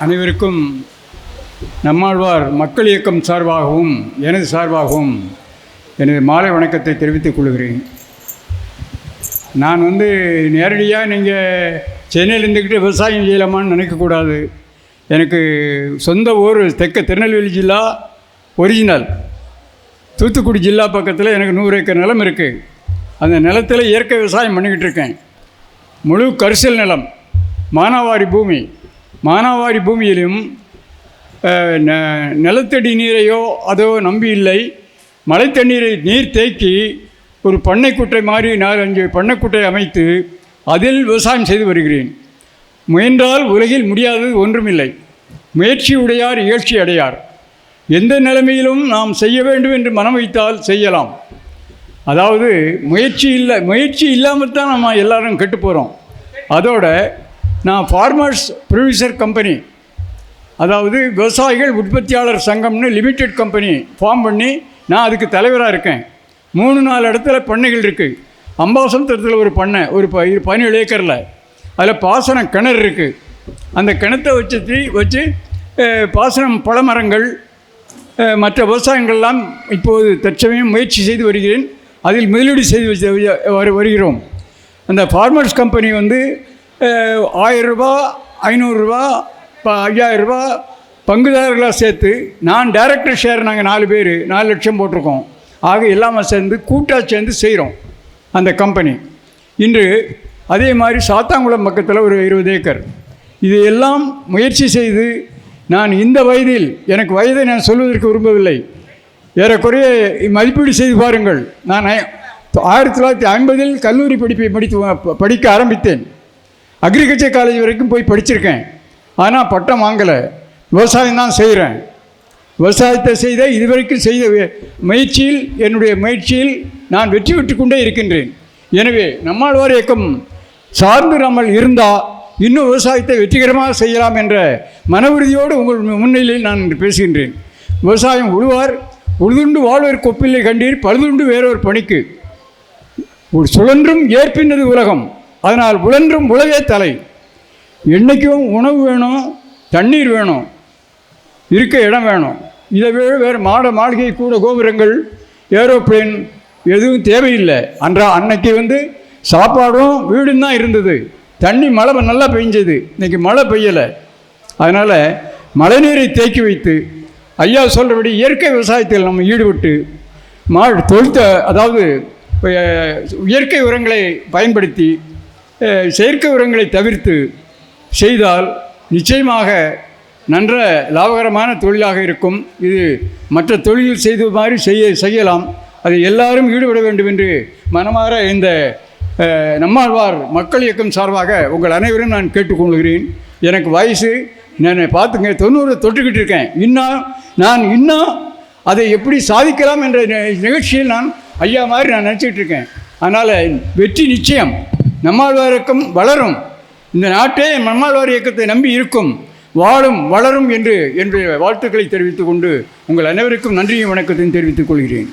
அனைவருக்கும் நம்மாழ்வார் மக்கள் இயக்கம் சார்பாகவும் எனது சார்பாகவும் எனது மாலை வணக்கத்தை தெரிவித்துக் கொள்கிறேன். நான் வந்து நேரடியாக நீங்கள் சென்னையில் இருந்துக்கிட்டு விவசாயம் செய்யலாமான்னு நினைக்கக்கூடாது. எனக்கு சொந்த ஊர் தெற்க திருநெல்வேலி ஜில்லா ஒரிஜினல். தூத்துக்குடி ஜில்லா பக்கத்தில் எனக்கு நூறு ஏக்கர் நிலம் இருக்குது அந்த நிலத்தில் இயற்கை விவசாயம் பண்ணிக்கிட்டு இருக்கேன். முழு கரிசல் நிலம் மானாவாரி பூமி மானாவாரி பூமியிலும் ந- நிலத்தடி நீரையோ அதோ நம்பி இல்லை. மழை தண்ணீரை நீர் தேக்கி ஒரு பண்ணைக்குட்டை மாதிரி நாலு அஞ்சு பண்ணைக்குட்டை அமைத்து அதில் விவசாயம் செய்து வருகிறேன். முயன்றால் உலகில் முடியாதது ஒன்றுமில்லை. முயற்சி உடையார் இயற்சி அடையார். எந்த நிலைமையிலும் நாம் செய்ய வேண்டும் என்று மனம் வைத்தால் செய்யலாம். அதாவது முயற்சி இல்லை முயற்சி இல்லாமல் தான் நம்ம எல்லாரும் கெட்டு போகிறோம் அதோட நான் ஃபார்மர்ஸ் ப்ரொடியூசர் கம்பெனி அதாவது விவசாயிகள் உற்பத்தியாளர் சங்கம்னு லிமிடெட் கம்பெனி ஃபார்ம் பண்ணி நான் அதுக்கு தலைவராக இருக்கேன். மூணு நாலு இடத்துல பண்ணைகள் இருக்குது அம்பாசமுத்திரத்தில் ஒரு பண்ணை ஒரு ப பதினேழு ஏக்கரில். அதில் பாசன கிணறு இருக்குது அந்த கிணத்தை வச்சு வச்சு பாசனம் பழமரங்கள் மற்ற விவசாயங்கள்லாம் இப்போது தற்சமயம் முயற்சி செய்து வருகிறேன். அதில் முதலீடு செய்து வச்சு- வரு வருகிறோம். அந்த ஃபார்மர்ஸ் கம்பெனி வந்து ஆயிரரூபா ஆயிரம் ரூபா ஐநூறுரூவா ப ஐயாயிரரூபா பங்குதாரர்களாக சேர்த்து நான் டைரக்டர் ஷேர் நாங்கள் நாலு பேர் நாலு லட்சம் போட்டிருக்கோம். ஆக எல்லாமே சேர்ந்து கூட்டாக சேர்ந்து செய்கிறோம் அந்த கம்பெனி இன்று அதே மாதிரி சாத்தாங்குளம் பக்கத்தில் ஒரு இருபது ஏக்கர். இது எல்லாம் முயற்சி செய்து நான் இந்த வயதில் எனக்கு வயதை நான் சொல்வதற்கு விரும்பவில்லை. ஏறக்குறைய மதிப்பீடு செய்து பாருங்கள். நான் ஆயிரத்தி தொள்ளாயிரத்தி ஐம்பதில் கல்லூரி படிப்பை படித்து படிக்க ஆரம்பித்தேன். அக்ரிகல்ச்சர் காலேஜ் வரைக்கும் போய் படிச்சிருக்கேன். ஆனால் பட்டம் வாங்கலை. விவசாயம் தான் செய்கிறேன் விவசாயத்தை செய்த இதுவரைக்கும் செய்த முயற்சியில் என்னுடைய முயற்சியில் நான் வெற்றி பெற்று கொண்டே இருக்கின்றேன். எனவே நம்மாழ்வார் இயக்கம் சார்ந்து நம்மள் இருந்தால் இன்னும் விவசாயத்தை வெற்றிகரமாக செய்யலாம் என்ற மன உறுதியோடு உங்கள் முன்னிலையில் நான் இன்று பேசுகின்றேன். விவசாயம் உழுவார் உழுதுண்டு வாழ்வர் கொப்பில்லை கண்டீர் பழுதுண்டு வேறொரு பணிக்கு. ஒரு சுழன்றும் ஏற்பின்னது உலகம் அதனால் உழன்றும் உலகே தலை. என்றைக்கும் உணவு வேணும் தண்ணீர் வேணும் இருக்க இடம் வேணும். இதை விட வேறு மாட மாளிகை கூட கோபுரங்கள் ஏரோப்ளேன் எதுவும் தேவையில்லை. அன்றா அன்னைக்கு வந்து சாப்பாடும் வீடும் தான் இருந்தது. தண்ணி மழை நல்லா பெஞ்சது இன்னைக்கு மழை பெய்யலை. அதனால் மழைநீரை தேக்கி வைத்து ஐயா சொல்கிறபடி இயற்கை விவசாயத்தில் நம்ம ஈடுபட்டு மா தொழுத்த அதாவது இயற்கை உரங்களை பயன்படுத்தி செயற்கை உரங்களை தவிர்த்து செய்தால் நிச்சயமாக நன்ற லாபகரமான தொழிலாக இருக்கும். இது மற்ற தொழில் செய்த மாதிரி செய்ய செய்யலாம். அதை எல்லாரும் ஈடுபட வேண்டும் என்று மனமாற இந்த நம்மாழ்வார் மக்கள் இயக்கம் சார்பாக உங்கள் அனைவரும் நான் கேட்டுக்கொள்கிறேன். எனக்கு வயசு நான் பார்த்துங்க தொண்ணூறு தொட்டுக்கிட்டு இருக்கேன். இன்னும் நான் இன்னும் அதை எப்படி சாதிக்கலாம் என்ற நிகழ்ச்சியில் நான் ஐயா மாதிரி நான் நினச்சிக்கிட்டு இருக்கேன். அதனால் வெற்றி நிச்சயம். நம்மாழ்வார் இயக்கம் வளரும். இந்த நாட்டே நம்மாழ்வார் இயக்கத்தை நம்பி இருக்கும். வாழும் வளரும் என்று என்னுடைய வாழ்த்துக்களை தெரிவித்துக் கொண்டு உங்கள் அனைவருக்கும் நன்றியும் வணக்கத்தையும் தெரிவித்துக் கொள்கிறேன்.